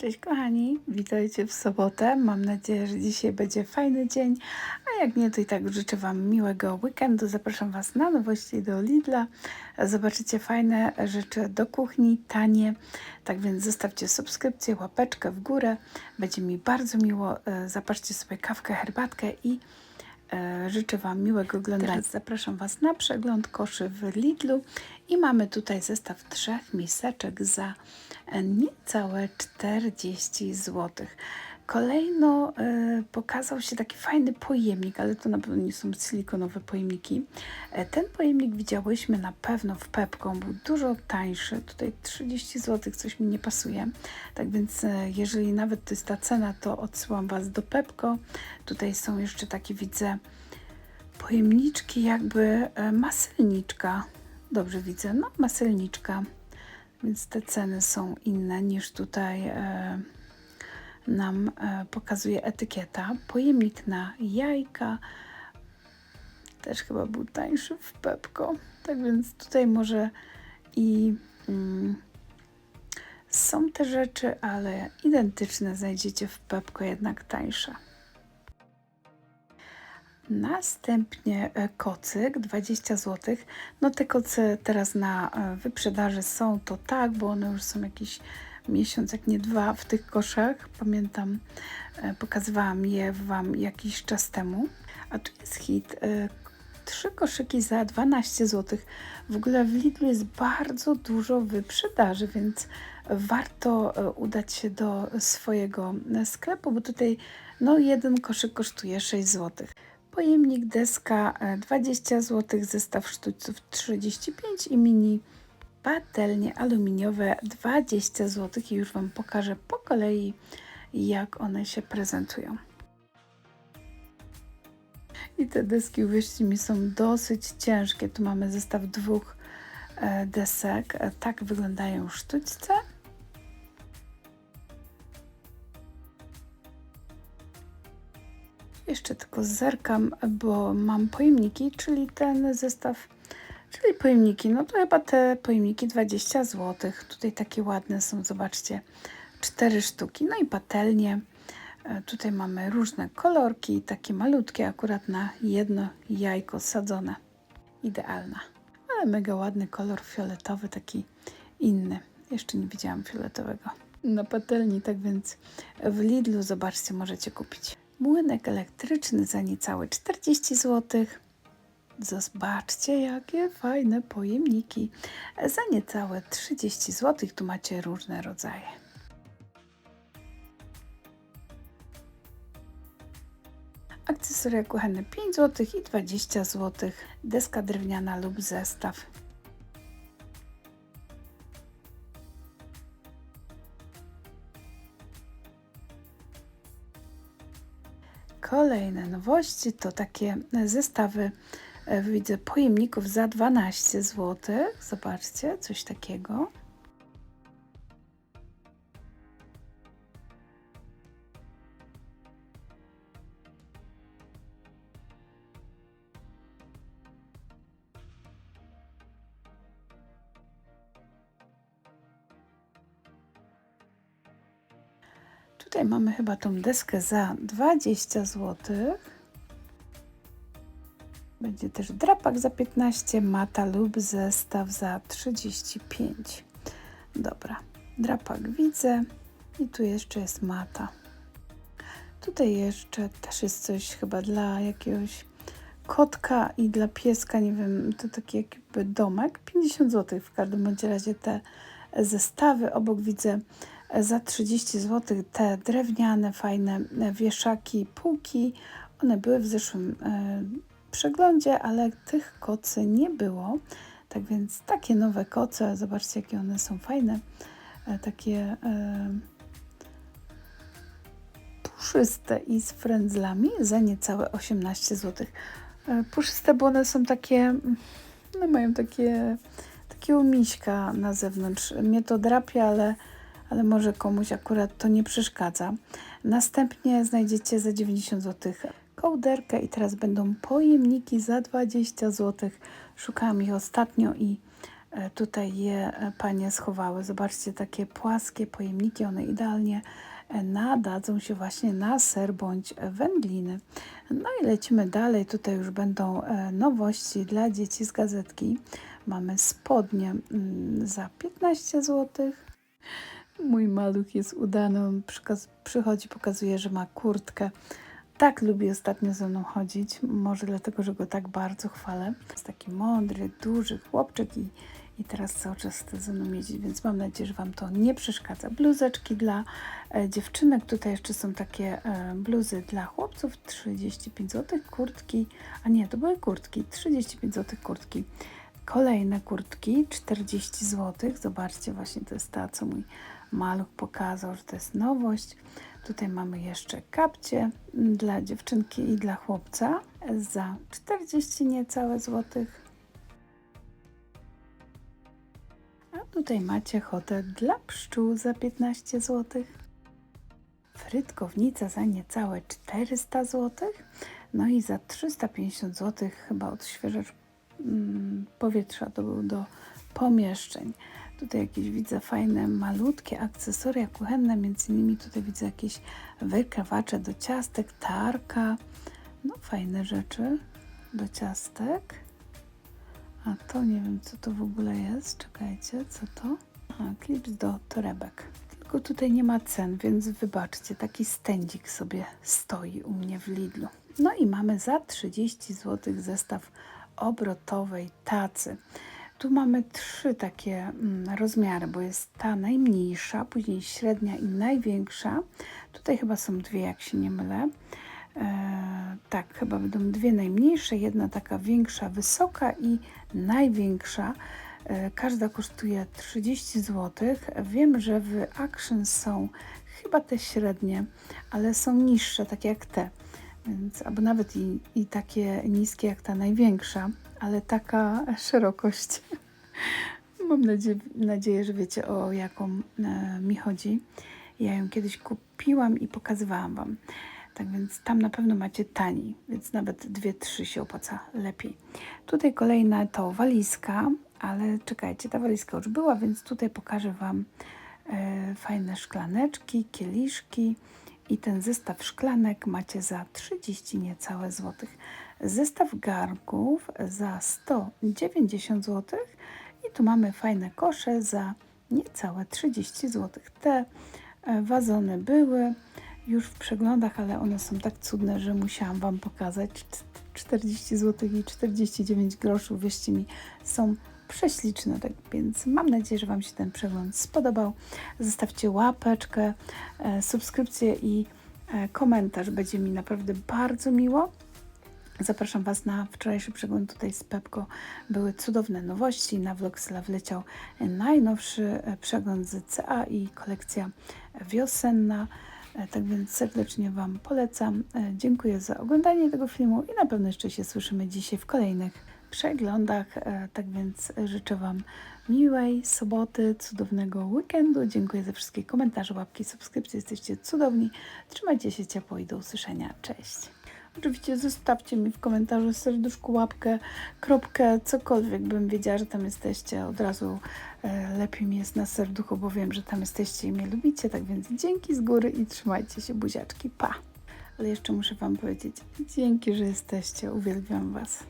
Cześć kochani, witajcie w sobotę. Mam nadzieję, że dzisiaj będzie fajny dzień, a jak nie, to i tak życzę Wam miłego weekendu. Zapraszam Was na nowości do Lidla. Zobaczycie fajne rzeczy do kuchni, tanie. Tak więc zostawcie subskrypcję, łapeczkę w górę. Będzie mi bardzo miło. E, Zapatrzcie sobie kawkę, herbatkę i E, Życzę Wam miłego oglądania. Teraz zapraszam Was na przegląd koszy w Lidlu i mamy tutaj zestaw trzech miseczek za niecałe 40 zł. Kolejno e, pokazał się taki fajny pojemnik, ale to na pewno nie są silikonowe pojemniki. E, ten pojemnik widziałyśmy na pewno w Pepką, był dużo tańszy, tutaj 30 zł, coś mi nie pasuje. Tak więc e, jeżeli nawet to jest ta cena, to odsyłam Was do Pepko. Tutaj są jeszcze takie, widzę, pojemniczki jakby e, maselniczka. Dobrze widzę, no maselniczka. Więc te ceny są inne niż tutaj e, nam e, pokazuje etykieta. Pojemnik na jajka też chyba był tańszy w Pepko. Tak więc tutaj może i mm, są te rzeczy, ale identyczne znajdziecie w Pepko, jednak tańsze. Następnie e, kocyk 20 zł. No te koce teraz na e, wyprzedaży są to tak, bo one już są jakiś miesiąc, jak nie dwa w tych koszach. Pamiętam, e, pokazywałam je Wam jakiś czas temu. A tu jest hit. Trzy koszyki za 12 zł. W ogóle w Lidlu jest bardzo dużo wyprzedaży, więc warto udać się do swojego sklepu, bo tutaj no, jeden koszyk kosztuje 6 zł. Pojemnik deska 20 zł, zestaw sztućców 35 i mini patelnie aluminiowe 20 zł i już Wam pokażę po kolei jak one się prezentują. I te deski, uwierzcie mi, są dosyć ciężkie. Tu mamy zestaw dwóch e, desek. E, tak wyglądają sztućce. Jeszcze tylko zerkam, bo mam pojemniki, czyli ten zestaw, czyli pojemniki. No to chyba te pojemniki 20 zł. Tutaj takie ładne są, zobaczcie, cztery sztuki. No i patelnie. E, tutaj mamy różne kolorki, takie malutkie, akurat na jedno jajko sadzone. Idealna. Ale mega ładny kolor fioletowy, taki inny. Jeszcze nie widziałam fioletowego na patelni, tak więc w Lidlu zobaczcie, możecie kupić. Młynek elektryczny za niecałe 40 zł. Zobaczcie, jakie fajne pojemniki. Za niecałe 30 zł. Tu macie różne rodzaje. Akcesoria kuchenne 5 zł i 20 zł. Deska drewniana lub zestaw. Kolejne nowości to takie zestawy, e, widzę, pojemników za 12 zł. Zobaczcie, coś takiego. Tutaj mamy chyba tą deskę za 20 zł. Będzie też drapak za 15, mata lub zestaw za 35. Dobra, drapak widzę i tu jeszcze jest mata. Tutaj jeszcze też jest coś chyba dla jakiegoś kotka i dla pieska, nie wiem, to taki jakby domek. 50 zł w każdym razie te zestawy. Obok widzę za 30 zł te drewniane, fajne wieszaki, półki. One były w zeszłym e, przeglądzie, ale tych kocy nie było. Tak więc takie nowe koce, zobaczcie jakie one są fajne. E, takie e, puszyste i z frędzlami za niecałe 18 zł. E, puszyste, bo one są takie, no mają takie, takiego miśka na zewnątrz. Mnie to drapie, ale ale może komuś akurat to nie przeszkadza. Następnie znajdziecie za 90 zł kołderkę i teraz będą pojemniki za 20 zł. Szukałam ich ostatnio i e, tutaj je e, panie schowały. Zobaczcie, takie płaskie pojemniki, one idealnie e, nadadzą się właśnie na ser bądź wędliny. No i lecimy dalej. Tutaj już będą nowości dla dzieci z gazetki. Mamy spodnie mm, za 15 zł. Mój maluch jest udany, przychodzi, pokazuje, że ma kurtkę. Tak lubi ostatnio ze mną chodzić, może dlatego, że go tak bardzo chwalę. Jest taki mądry, duży chłopczyk i, i teraz cały czas chce ze mną jeździć, więc mam nadzieję, że Wam to nie przeszkadza. Bluzeczki dla e, dziewczynek, tutaj jeszcze są takie e, bluzy dla chłopców, 35 zł, kurtki, a nie, to były kurtki, 35 zł kurtki. Kolejne kurtki, 40 zł. Zobaczcie, właśnie to jest ta, co mój maluch pokazał, że to jest nowość. Tutaj mamy jeszcze kapcie dla dziewczynki i dla chłopca za 40 niecałe złotych. A tutaj macie hotę dla pszczół za 15 zł. Frytkownica za niecałe 400 zł. No i za 350 zł chyba odświeżacz mm, powietrza był do pomieszczeń. Tutaj jakieś widzę fajne, malutkie akcesoria kuchenne, między innymi tutaj widzę jakieś wykrawacze do ciastek, tarka, no fajne rzeczy do ciastek. A to nie wiem, co to w ogóle jest. Czekajcie, co to? Aha, klips do torebek. Tylko tutaj nie ma cen, więc wybaczcie, taki stędzik sobie stoi u mnie w Lidlu. No i mamy za 30 zł zestaw obrotowej tacy. Tu mamy trzy takie mm, rozmiary, bo jest ta najmniejsza, później średnia i największa. Tutaj chyba są dwie, jak się nie mylę. E, tak, chyba będą dwie najmniejsze, jedna taka większa, wysoka i największa. E, każda kosztuje 30 zł. Wiem, że w Action są chyba te średnie, ale są niższe, takie jak te. Więc, albo nawet i, i takie niskie jak ta największa, ale taka szerokość. Mam nadzieję, nadzieję, że wiecie o jaką e, mi chodzi. Ja ją kiedyś kupiłam i pokazywałam Wam. Tak więc tam na pewno macie taniej, więc nawet dwie, trzy się opłaca lepiej. Tutaj kolejna to walizka, ale czekajcie, ta walizka już była, więc tutaj pokażę Wam e, fajne szklaneczki, kieliszki i ten zestaw szklanek macie za 30 niecałe złotych. Zestaw garnków za 190 zł i tu mamy fajne kosze za niecałe 30 zł. Te e, wazony były już w przeglądach, ale one są tak cudne, że musiałam Wam pokazać. 40 zł i 49 groszów, wierzcie mi, są prześliczne, tak więc mam nadzieję, że Wam się ten przegląd spodobał. Zostawcie łapeczkę, e, subskrypcję i e, komentarz, będzie mi naprawdę bardzo miło. Zapraszam Was na wczorajszy przegląd tutaj z Pepko. Były cudowne nowości. Na Vlogsla wleciał najnowszy e, przegląd z CA i kolekcja wiosenna. E, Tak więc serdecznie Wam polecam. E, Dziękuję za oglądanie tego filmu i na pewno jeszcze się słyszymy dzisiaj w kolejnych przeglądach. Tak więc życzę Wam miłej soboty, cudownego weekendu. Dziękuję za wszystkie komentarze, łapki, subskrypcje. Jesteście cudowni. Trzymajcie się ciepło i do usłyszenia. Cześć. Oczywiście zostawcie mi w komentarzu serduszku, łapkę, kropkę, cokolwiek, bym wiedziała, że tam jesteście. Od razu e, lepiej mi jest na serduchu, bo wiem, że tam jesteście i mnie lubicie. Tak więc dzięki z góry i trzymajcie się, buziaczki. Pa! Ale jeszcze muszę Wam powiedzieć, dzięki, że jesteście. Uwielbiam Was.